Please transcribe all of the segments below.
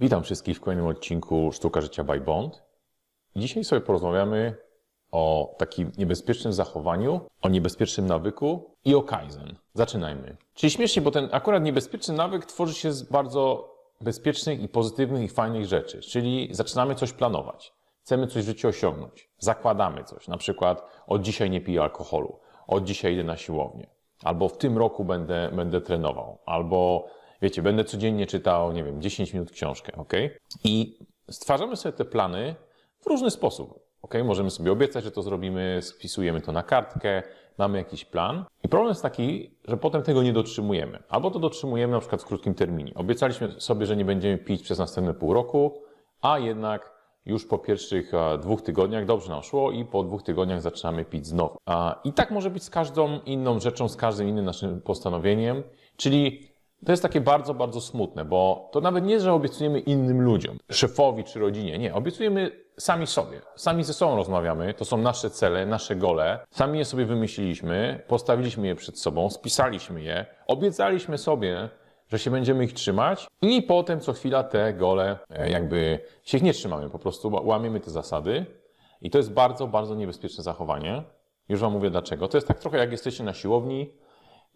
Witam wszystkich w kolejnym odcinku Sztuka Życia by Bond. Dzisiaj sobie porozmawiamy o takim niebezpiecznym zachowaniu, o niebezpiecznym nawyku i o Kaizen. Zaczynajmy. Czyli śmiesznie, bo ten akurat niebezpieczny nawyk tworzy się z bardzo bezpiecznych i pozytywnych i fajnych rzeczy. Czyli zaczynamy coś planować. Chcemy coś w życiu osiągnąć. Zakładamy coś. Na przykład od dzisiaj nie piję alkoholu. Od dzisiaj idę na siłownię. Albo w tym roku będę, będę trenował. Albo wiecie, będę codziennie czytał, nie wiem, 10 minut książkę, ok? I stwarzamy sobie te plany w różny sposób, ok? Możemy sobie obiecać, że to zrobimy, spisujemy to na kartkę, mamy jakiś plan. I problem jest taki, że potem tego nie dotrzymujemy. Albo to dotrzymujemy na przykład w krótkim terminie. Obiecaliśmy sobie, że nie będziemy pić przez następne pół roku, a jednak już po pierwszych e, dwóch tygodniach dobrze nam szło i po dwóch tygodniach zaczynamy pić znowu. I tak może być z każdą inną rzeczą, z każdym innym naszym postanowieniem, czyli to jest takie bardzo, bardzo smutne, bo to nawet nie, że obiecujemy innym ludziom, szefowi czy rodzinie. Nie, obiecujemy sami sobie. Sami ze sobą rozmawiamy, to są nasze cele, nasze gole. Sami je sobie wymyśliliśmy, postawiliśmy je przed sobą, spisaliśmy je, obiecaliśmy sobie, że się będziemy ich trzymać i potem co chwila te gole e, jakby się ich nie trzymamy, po prostu łamiemy te zasady. I to jest bardzo, bardzo niebezpieczne zachowanie. Już Wam mówię dlaczego. To jest tak trochę jak jesteście na siłowni,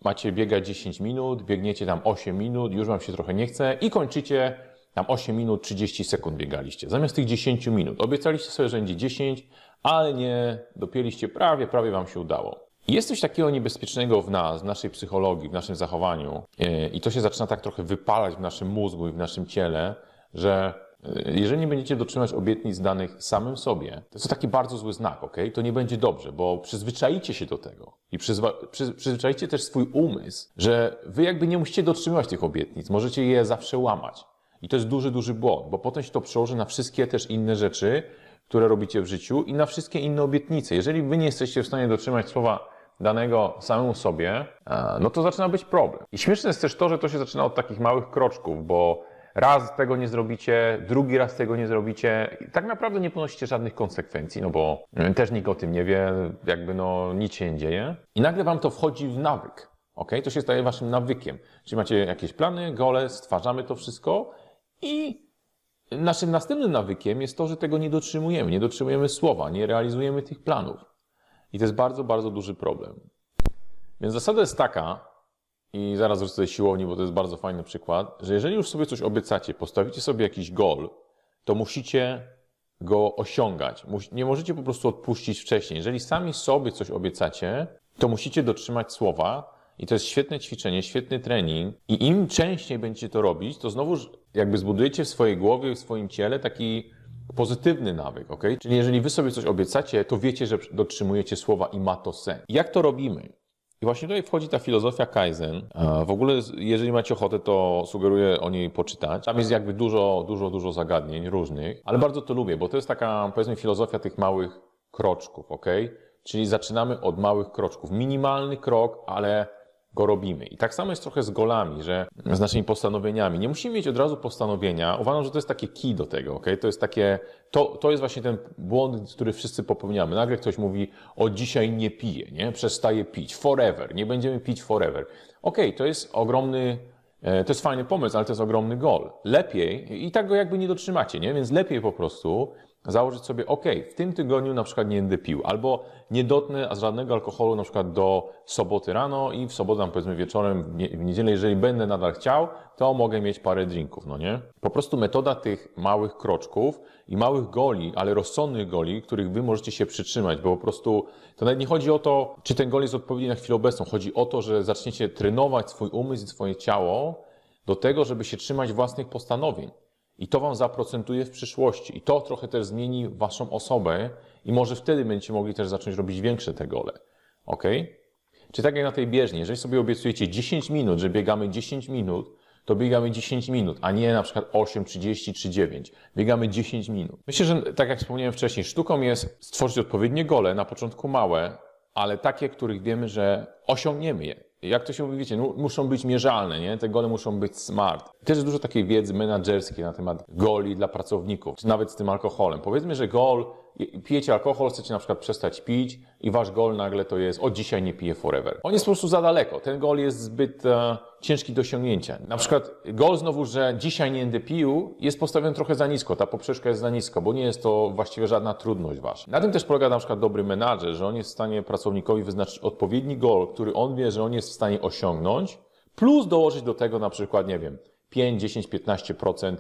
macie biegać 10 minut, biegniecie tam 8 minut, już wam się trochę nie chce i kończycie tam 8 minut 30 sekund biegaliście. Zamiast tych 10 minut. Obiecaliście sobie, że będzie 10, ale nie dopięliście prawie, prawie wam się udało. Jest coś takiego niebezpiecznego w nas, w naszej psychologii, w naszym zachowaniu yy, i to się zaczyna tak trochę wypalać w naszym mózgu i w naszym ciele, że jeżeli nie będziecie dotrzymać obietnic danych samym sobie, to jest to taki bardzo zły znak, ok? To nie będzie dobrze, bo przyzwyczaicie się do tego i przyzwa, przy, przyzwyczaicie też swój umysł, że wy jakby nie musicie dotrzymywać tych obietnic, możecie je zawsze łamać. I to jest duży, duży błąd, bo potem się to przełoży na wszystkie też inne rzeczy, które robicie w życiu i na wszystkie inne obietnice. Jeżeli wy nie jesteście w stanie dotrzymać słowa danego samemu sobie, no to zaczyna być problem. I śmieszne jest też to, że to się zaczyna od takich małych kroczków, bo raz tego nie zrobicie, drugi raz tego nie zrobicie, tak naprawdę nie ponosicie żadnych konsekwencji, no bo też nikt o tym nie wie, jakby no nic się nie dzieje. I nagle wam to wchodzi w nawyk, ok? To się staje waszym nawykiem. Czyli macie jakieś plany, gole, stwarzamy to wszystko i naszym następnym nawykiem jest to, że tego nie dotrzymujemy, nie dotrzymujemy słowa, nie realizujemy tych planów. I to jest bardzo, bardzo duży problem. Więc zasada jest taka, i zaraz wrócę do siłowni, bo to jest bardzo fajny przykład, że jeżeli już sobie coś obiecacie, postawicie sobie jakiś gol, to musicie go osiągać. Nie możecie po prostu odpuścić wcześniej. Jeżeli sami sobie coś obiecacie, to musicie dotrzymać słowa i to jest świetne ćwiczenie, świetny trening i im częściej będziecie to robić, to znowu jakby zbudujecie w swojej głowie, w swoim ciele taki pozytywny nawyk, ok? Czyli jeżeli wy sobie coś obiecacie, to wiecie, że dotrzymujecie słowa i ma to sens. Jak to robimy? I właśnie tutaj wchodzi ta filozofia Kaizen. W ogóle, jeżeli macie ochotę, to sugeruję o niej poczytać. Tam jest jakby dużo, dużo, dużo zagadnień różnych, ale bardzo to lubię, bo to jest taka, powiedzmy, filozofia tych małych kroczków, ok? Czyli zaczynamy od małych kroczków. Minimalny krok, ale go robimy. I tak samo jest trochę z golami, że z naszymi postanowieniami. Nie musimy mieć od razu postanowienia. Uważam, że to jest takie key do tego, ok? To jest takie, to, to jest właśnie ten błąd, który wszyscy popełniamy. Nagle ktoś mówi, o dzisiaj nie piję, nie? Przestaję pić. Forever. Nie będziemy pić forever. Ok, to jest ogromny, e, to jest fajny pomysł, ale to jest ogromny gol. Lepiej, i tak go jakby nie dotrzymacie, nie? Więc lepiej po prostu założyć sobie, ok, w tym tygodniu na przykład nie będę pił, albo nie dotnę żadnego alkoholu na przykład do soboty rano i w sobotę, powiedzmy wieczorem, w niedzielę, jeżeli będę nadal chciał, to mogę mieć parę drinków, no nie? Po prostu metoda tych małych kroczków i małych goli, ale rozsądnych goli, których wy możecie się przytrzymać, bo po prostu to nawet nie chodzi o to, czy ten gol jest odpowiedni na chwilę obecną, chodzi o to, że zaczniecie trenować swój umysł i swoje ciało do tego, żeby się trzymać własnych postanowień. I to Wam zaprocentuje w przyszłości. I to trochę też zmieni Waszą osobę i może wtedy będziecie mogli też zacząć robić większe te gole. Ok? Czy tak jak na tej bieżni, jeżeli sobie obiecujecie 10 minut, że biegamy 10 minut, to biegamy 10 minut, a nie na przykład 8, 30 czy 9. Biegamy 10 minut. Myślę, że tak jak wspomniałem wcześniej, sztuką jest stworzyć odpowiednie gole, na początku małe, ale takie, których wiemy, że osiągniemy je jak to się mówi, wiecie, muszą być mierzalne, nie? Te gole muszą być smart. Też dużo takiej wiedzy menedżerskiej na temat goli dla pracowników, czy nawet z tym alkoholem. Powiedzmy, że gol pijecie alkohol, chcecie na przykład przestać pić i wasz goal nagle to jest od dzisiaj nie piję forever. On jest po prostu za daleko. Ten goal jest zbyt e, ciężki do osiągnięcia. Na przykład goal znowu, że dzisiaj nie będę pił jest postawiony trochę za nisko. Ta poprzeczka jest za nisko, bo nie jest to właściwie żadna trudność wasza. Na tym też polega na przykład dobry menadżer, że on jest w stanie pracownikowi wyznaczyć odpowiedni goal, który on wie, że on jest w stanie osiągnąć, plus dołożyć do tego na przykład, nie wiem, 5, 10, 15%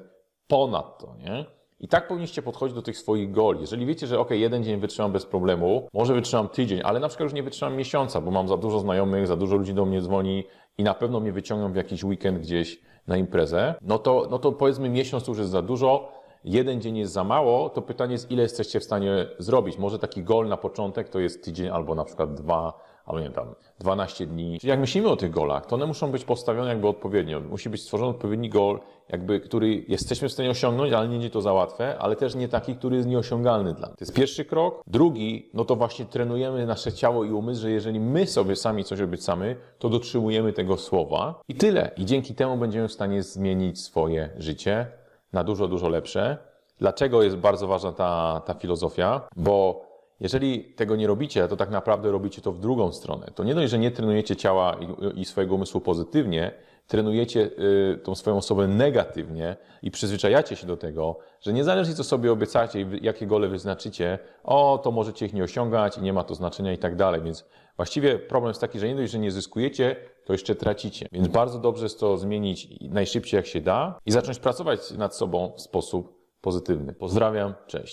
ponad to, nie? I tak powinniście podchodzić do tych swoich goli. Jeżeli wiecie, że ok, jeden dzień wytrzymam bez problemu, może wytrzymam tydzień, ale na przykład już nie wytrzymam miesiąca, bo mam za dużo znajomych, za dużo ludzi do mnie dzwoni i na pewno mnie wyciągną w jakiś weekend gdzieś na imprezę, no to, no to powiedzmy miesiąc to już jest za dużo, jeden dzień jest za mało, to pytanie jest, ile jesteście w stanie zrobić. Może taki gol na początek to jest tydzień albo na przykład dwa, albo nie tam 12 dni. Czyli jak myślimy o tych golach, to one muszą być postawione jakby odpowiednio. Musi być stworzony odpowiedni gol, jakby, który jesteśmy w stanie osiągnąć, ale nie będzie to za łatwe, ale też nie taki, który jest nieosiągalny dla nas. To jest pierwszy krok. Drugi, no to właśnie trenujemy nasze ciało i umysł, że jeżeli my sobie sami coś obiecamy, to dotrzymujemy tego słowa i tyle. I dzięki temu będziemy w stanie zmienić swoje życie na dużo, dużo lepsze. Dlaczego jest bardzo ważna ta, ta filozofia? Bo jeżeli tego nie robicie, to tak naprawdę robicie to w drugą stronę. To nie dość, że nie trenujecie ciała i, swojego umysłu pozytywnie, trenujecie y, tą swoją osobę negatywnie i przyzwyczajacie się do tego, że niezależnie co sobie obiecacie i jakie gole wyznaczycie, o, to możecie ich nie osiągać i nie ma to znaczenia i tak dalej. Więc właściwie problem jest taki, że nie dość, że nie zyskujecie, to jeszcze tracicie. Więc bardzo dobrze jest to zmienić najszybciej jak się da i zacząć pracować nad sobą w sposób pozytywny. Pozdrawiam, cześć.